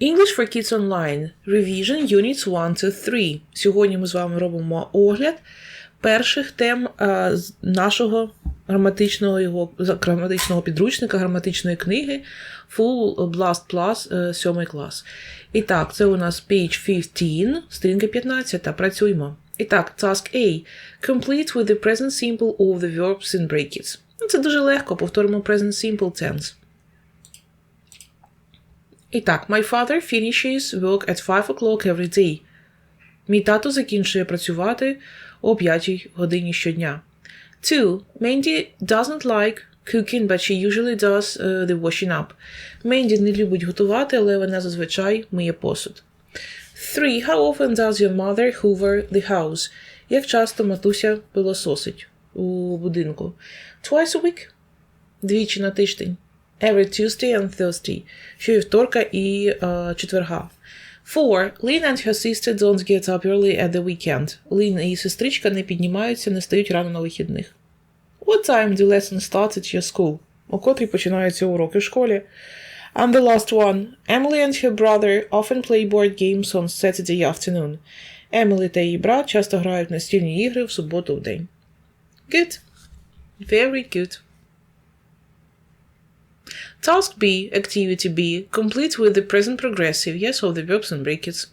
English for Kids Online Revision Units 1 to 3. Сьогодні ми з вами робимо огляд перших тем е, з нашого граматичного його граматичного підручника, граматичної книги Full Blast Plus е, 7 клас. І так, це у нас page 15, сторінка 15. Працюємо. І так, task A. Complete with the present simple of the verbs in brackets. Це дуже легко, повторимо present simple tense. І так, my father finishes work at 5 o'clock every day. Мій тато закінчує працювати о 5 годині щодня. 2. Mandy doesn't like cooking, but she usually does uh, the washing up. Менді не любить готувати, але вона зазвичай миє посуд. 3. How often does your mother hoover the house? Як часто матуся пилососить у будинку? Twice a week? Двічі на тиждень. Every Tuesday and Thursday. Щовівторка і е, четверга. 4. Lynn and her sister don't get up early at the weekend. Лін і її сестричка не піднімаються, не стають рано на вихідних. What time do lessons start at your school? О котрій починаються уроки в школі. And the last one. Emily and her brother often play board games on Saturday afternoon. Емілі та її брат часто грають в настільні ігри в суботу в день. Good. Very good. Task B, activity B, complete with the present progressive, yes, of the verbs and brackets.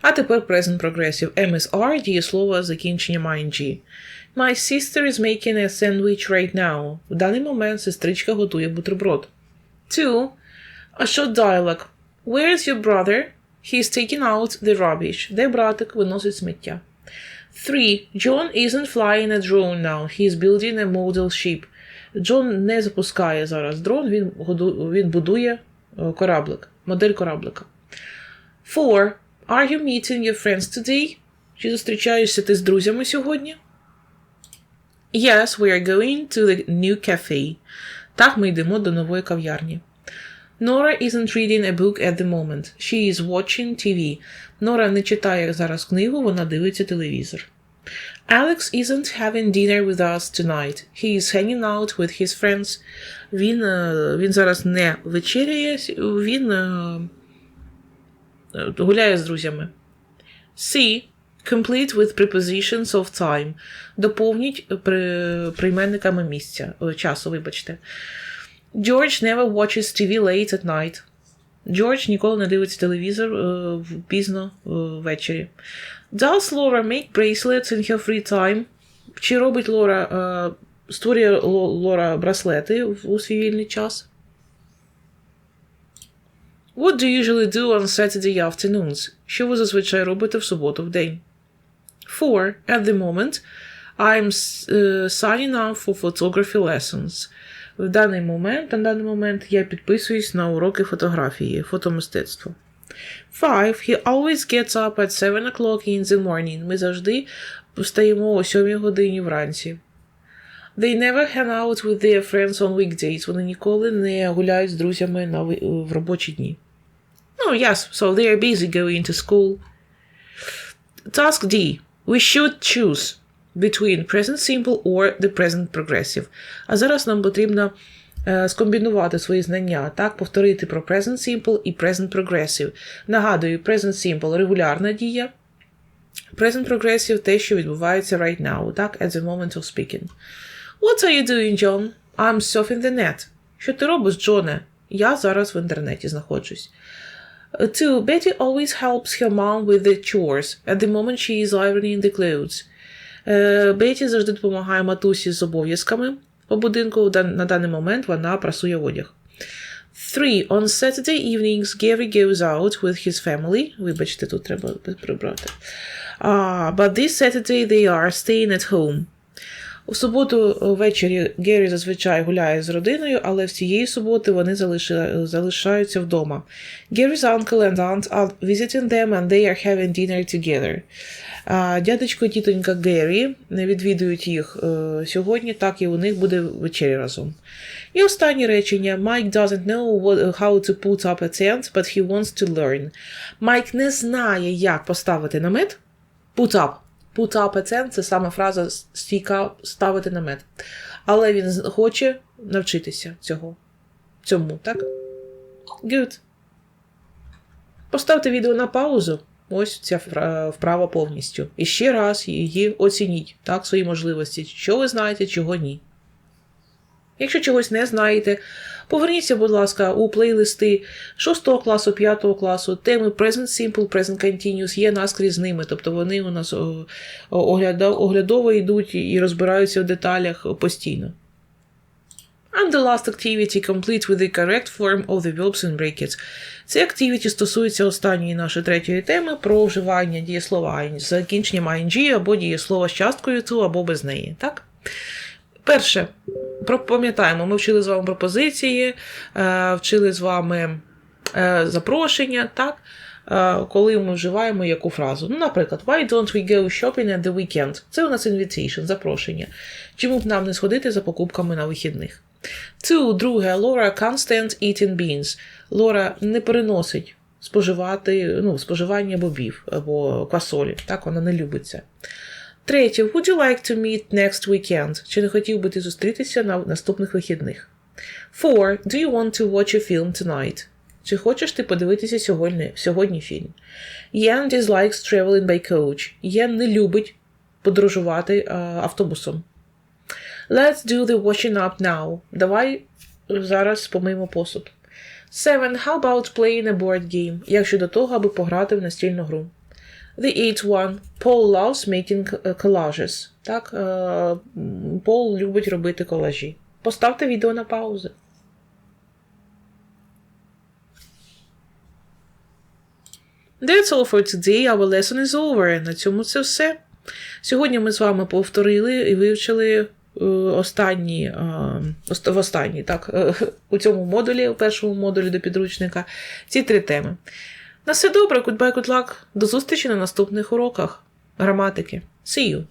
А тепер present progressive. MSR дієслово з закінченням ING. My sister is making a sandwich right now. В даний момент сестричка готує бутерброд. 2. A short dialogue. Where is your brother? He's taking out the rubbish. Де братик виносить сміття. 3. John isn't flying a drone now. He's building a model ship. Джон не запускає зараз дрон, він, він будує е, кораблик, модель кораблика. 4. Are you meeting your friends today? Чи зустрічаєшся ти з друзями сьогодні? Yes, we are going to the new cafe. Так, ми йдемо до нової кав'ярні. Nora isn't reading a book at the moment. She is watching TV. Нора не читає зараз книгу, вона дивиться телевізор. Alex isn't having dinner with us tonight. He is hanging out with his friends. Він, е, він зараз не вечеряє, він е, е, гуляє з друзями. C. Complete with prepositions of time. Доповніть при, прийменниками місця, е, часу, вибачте. George never watches TV late at night. Джордж ніколи не дивиться телевізор е, в- пізно е, ввечері. Does Laura make bracelets in her free time? Чи робить Лора, е, створює Ло- Лора браслети в- у свій вільний час? What do you usually do on Saturday afternoons? Що ви зазвичай робите в суботу в день? 4. At the moment, I'm uh, signing up for photography lessons. В даний момент, на даний момент я підписуюсь на уроки фотографії, фотомистецтва. 5. He always gets up at 7 o'clock in the morning. Ми завжди встаємо о 7 годині вранці. They never hang out with their friends on weekdays. Вони ніколи не гуляють з друзями на в робочі дні. Oh, yes, so they are busy going to school. Task D. We should choose between present simple or the present progressive. А зараз нам потрібно е, скомбінувати свої знання, так, повторити про present simple і present progressive. Нагадую, present simple регулярна дія. Present progressive те, що відбувається right now, так, at the moment of speaking. What are you doing, John? I'm surfing the net. Що ти робиш, Джоне? Я зараз в інтернеті знаходжусь. Uh, Two, Betty always helps her mom with the chores. At the moment she is ironing the clothes. Е, Беті завжди допомагає матусі з обов'язками по будинку. На даний момент вона прасує одяг. 3. On Saturday evenings Gary goes out with his family. Вибачте, тут треба прибрати. Uh, but this Saturday they are staying at home. У суботу ввечері Геррі зазвичай гуляє з родиною, але в цієї суботи вони залиши- залишаються вдома. Gary's uncle and aunt are visiting them and they are having dinner together. Дядечко і тітонька Геррі не відвідують їх е, сьогодні, так і у них буде вечеря разом. І останнє речення. Mike doesn't know what, how to put up a tent, but he wants to learn. Майк не знає, як поставити намет. Put up. Put up a tent – це саме фраза стійка ставити намет. Але він хоче навчитися цього. Цьому, так? Good. Поставте відео на паузу. Ось ця вправа повністю. І ще раз її оцініть, так, свої можливості, що ви знаєте, чого ні. Якщо чогось не знаєте, поверніться, будь ласка, у плейлисти 6 класу, 5 класу, теми Present Simple, Present Continuous є наскрізь з ними, тобто вони у нас оглядово йдуть і розбираються в деталях постійно. And the last activity complete with the correct form of the verbs in brackets. Це activity стосується останньої нашої третьої теми про вживання дієслова з закінченням ing або дієслова з часткою to або без неї. Так? Перше, пам'ятаємо, ми вчили з вами пропозиції, е, вчили з вами е, запрошення, так? Е, коли ми вживаємо яку фразу. Ну, наприклад, Why don't we go shopping at the weekend? Це у нас invitation, запрошення. Чому б нам не сходити за покупками на вихідних? Two, друге, Laura can't stand eating beans. Лора не переносить споживати, ну, споживання бобів або квасолі. Так, вона не любить це. Третє, would you like to meet next weekend? Чи не хотів би ти зустрітися на наступних вихідних? Four, do you want to watch a film tonight? Чи хочеш ти подивитися сьогодні, сьогодні фільм? Yen dislikes traveling by coach. Єн не любить подорожувати а, автобусом. Let's do the washing up now. Давай зараз помиємо посуд. Seven, how about playing a board game? Як щодо того, аби пограти в настільну гру? The eighth one. Paul loves making uh, collages. Так, е, Пол любить робити колажі. Поставте відео на паузу. That's all for today. Our lesson is over. На цьому це все. Сьогодні ми з вами повторили і вивчили е, останні, е, в останній, так, е, у цьому модулі, у першому модулі до підручника, ці три теми. На все добре, goodbye, good luck. До зустрічі на наступних уроках. Граматики. See you!